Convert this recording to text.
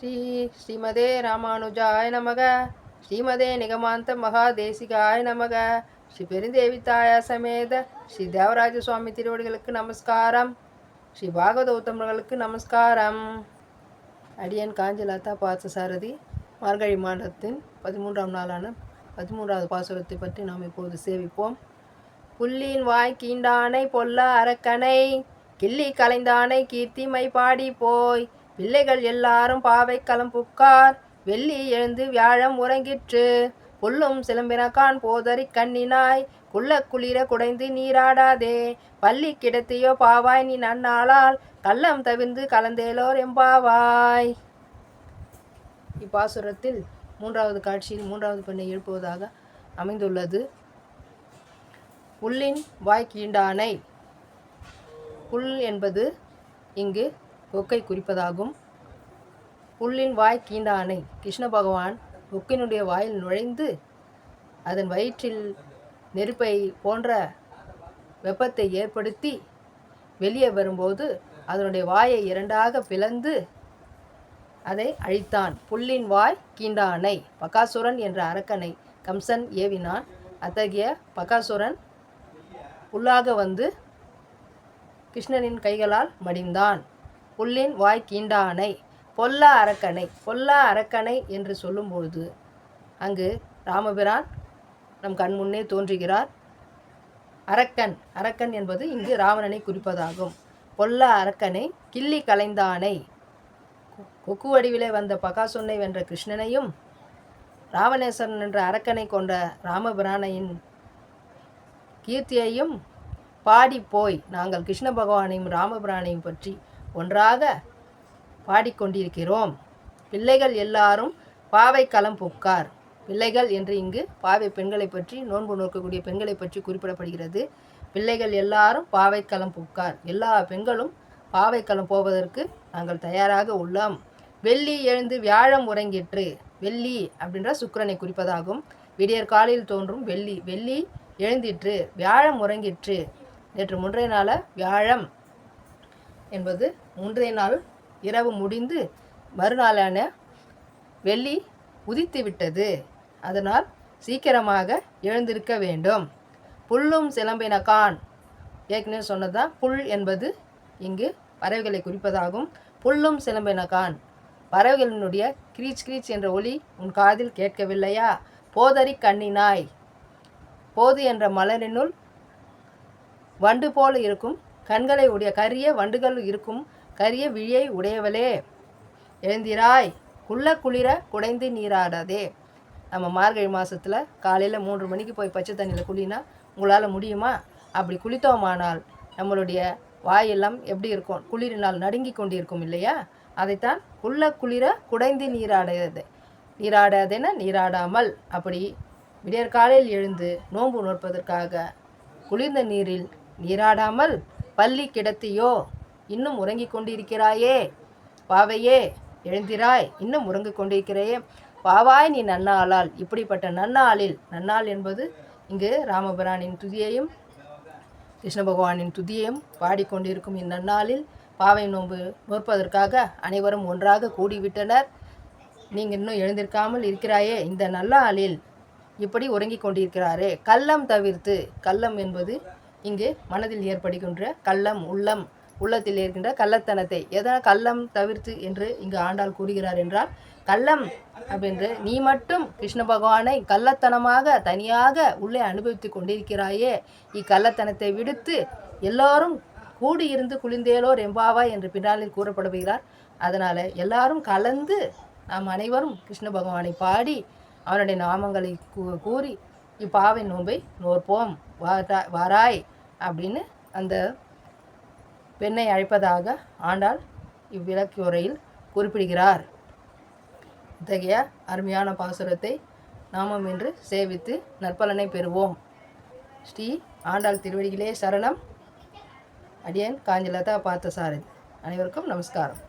ஸ்ரீ ஸ்ரீமதே ராமானுஜாய நமக. ஸ்ரீமதே நிகமாந்த மகாதேசிகாய நமக. ஸ்ரீ பெருந்தேவி தாயா சமேத ஸ்ரீ தேவராஜ சுவாமி திருவடிகளுக்கு நமஸ்காரம். ஸ்ரீ பாகவத உத்தமர்களுக்கு நமஸ்காரம். அடியன் காஞ்சிலதா பார்த்தசாரதி மார்கழி மாதத்தின் பதிமூன்றாம் நாளான பதிமூன்றாவது பாசுரத்தை பற்றி நாம் இப்போது சேவிப்போம். புல்லின் வாய் கீண்டானை பொல்ல அரக்கனை கிள்ளி கலைந்தானை கீர்த்திமை பாடி போய் பிள்ளைகள் எல்லாரும் பாவை களம் புக்கார் வெள்ளி எழுந்து வியாழம் உறங்கிற்று. கொல்லும் சிலம்பினக்கான் போதறி கண்ணினாய். குள்ள குளிர குடைந்து நீராடாதே. பள்ளி கிடத்தியோ பாவாய் நீ நன்னாளால். கள்ளம் தவிர்ந்து கலந்தேலோர் எம்பாவாய். இப்பாசுரத்தில் மூன்றாவது காட்சியில் மூன்றாவது பெண்ணை எழுப்புவதாக அமைந்துள்ளது. புல்லின் வாய்க்கீண்டானை. புல் என்பது இங்கு ஒக்கை குறிப்பதாகும். புல்லின் வாய் கீண்டானை கிருஷ்ண பகவான் ஒக்கினுடைய வாயில் நுழைந்து அதன் வயிற்றில் நெருப்பை போன்ற வெப்பத்தை ஏற்படுத்தி வெளியே வரும்போது அதனுடைய வாயை இரண்டாக பிளந்து அதை அழித்தான். புல்லின் வாய் கீண்டானை பகாசுரன் என்ற அரக்கனை கம்சன் ஏவினான். அத்தகைய பகாசுரன் புல்லாக வந்து கிருஷ்ணனின் கைகளால் மடிந்தான். புல்லின் வாய் கீண்டானை பொல்லா அரக்கனை பொல்லா அரக்கனை என்று சொல்லும்பொழுது அங்கு ராமபிரான் நம் கண் முன்னே தோன்றுகிறார். அரக்கன் அரக்கன் என்பது இங்கு ராவணனை குறிப்பதாகும். பொல்லா அரக்கனை கிள்ளி கலைந்தானை கொக்கு வடிவிலே வந்த பகாசுன்னை வென்ற கிருஷ்ணனையும் ராவணேஸ்வரன் என்ற அரக்கனை கொண்ட ராமபிரானையின் கீர்த்தியையும் பாடி போய் நாங்கள் கிருஷ்ண பகவானையும் ராமபிரானையும் பற்றி ஒன்றாக பாடிக்கொண்டிருக்கிறோம். பிள்ளைகள் எல்லாரும் பாவை களம் புக்கார். பிள்ளைகள் என்று இங்கு பாவை பெண்களை பற்றி நோன்பு நோக்கக்கூடிய பெண்களை பற்றி குறிப்பிடப்படுகிறது. பிள்ளைகள் எல்லாரும் பாவை களம் புக்கார். எல்லா பெண்களும் பாவை களம் போவதற்கு நாங்கள் தயாராக உள்ளோம். வெள்ளி எழுந்து வியாழம் உறங்கிற்று. வெள்ளி அப்படின்ற சுக்கரனை குறிப்பதாகும். விடியற் காலையில் தோன்றும் வெள்ளி. வெள்ளி எழுந்திற்று. வியாழம் உறங்கிற்று. நேற்று முன்றைய நாள வியாழம். என்பது முன்றைய நாள் இரவு முடிந்து மறுநாளான வெள்ளி உதித்து விட்டது. அதனால் சீக்கிரமாக எழுந்திருக்க வேண்டும். புல்லும் சிலம்பின கான். ஏற்கனவே சொன்னதான் புல் என்பது இங்கு பறவைகளை குறிப்பதாகும். புல்லும் சிலம்பின கான். பறவைகளினுடைய கிரீச் கிரீச் என்ற ஒலி உன் காதில் கேட்கவில்லையா? போதறி கண்ணினாய். போது என்ற மலரினுள் வண்டு போல இருக்கும் கண்களை உடைய கரிய வண்டுகள் இருக்கும் கரிய விழியை உடையவளே. எழுந்திராய். குள்ள குளிர குடைந்து நீராடாதே. நம்ம மார்கழி மாதத்தில் காலையில் மூன்று மணிக்கு போய் பச்சை தண்ணியில் குளினா உங்களால் முடியுமா? அப்படி குளித்தோமானால் நம்மளுடைய வாயெல்லாம் எப்படி இருக்கும்? குளிரினால் நடுங்கி கொண்டிருக்கும் இல்லையா? அதைத்தான் குள்ள குளிர குடைந்து நீராடாதே. நீராடாதேன நீராடாமல். அப்படி விடியற்காலையில் எழுந்து நோன்பு நோற்பதற்காக குளிர்ந்த நீரில் நீராடாமல் பள்ளி கிடத்தியோ இன்னும் உறங்கிக் கொண்டிருக்கிறாயே? பாவையே எழுந்திராய் இன்னும் உறங்கிக் கொண்டிருக்கிறாயே. பாவாய் நீ நன்னாளால். இப்படிப்பட்ட நன்னாளில் நன்னாள் என்பது இங்கு ராமபிரானின் துதியையும் கிருஷ்ண பகவானின் துதியையும் பாடிக்கொண்டிருக்கும் இந்நன்னாளில் பாவை நோன்பு நோற்பதற்காக அனைவரும் ஒன்றாக கூடிவிட்டனர். நீங்கள் இன்னும் எழுந்திருக்காமல் இருக்கிறாயே இந்த நல்லாளில் இப்படி உறங்கிக் கொண்டிருக்கிறாரே. கள்ளம் தவிர்த்து கள்ளம் என்பது இங்கு மனதில் ஏற்படுகின்ற கள்ளம் உள்ளம் உள்ளத்தில் இருக்கின்ற கள்ளத்தனத்தை எதனால் கள்ளம் தவிர்த்து என்று இங்கு ஆண்டாள் கூறுகிறார் என்றால் கள்ளம் அப்படின்று நீ மட்டும் கிருஷ்ண பகவானை கள்ளத்தனமாக தனியாக உள்ளே அனுபவித்து கொண்டிருக்கிறாயே இக்கள்ளத்தனத்தை விடுத்து எல்லோரும் கூடியிருந்து குளிர்ந்தேலோர் எம்பாவா என்று பின்னாளில் கூறப்படுகிறார். அதனால் எல்லாரும் கலந்து நாம் அனைவரும் கிருஷ்ண பகவானை பாடி அவனுடைய நாமங்களை கூறி இப்பாவை நோன்பை நோற்போம். வாராய் அப்படின்னு அந்த பெண்ணை அழைப்பதாக ஆண்டாள் இவ்விளக்கு உரையில் குறிப்பிடுகிறார். இத்தகைய அருமையான பாசுரத்தை நாமம் என்று சேவித்து நற்பலனை பெறுவோம். ஸ்ரீ ஆண்டாள் திருவடிகளே சரணம். அடியன் காஞ்சிலதா பார்த்தசாரதி அனைவருக்கும் நமஸ்காரம்.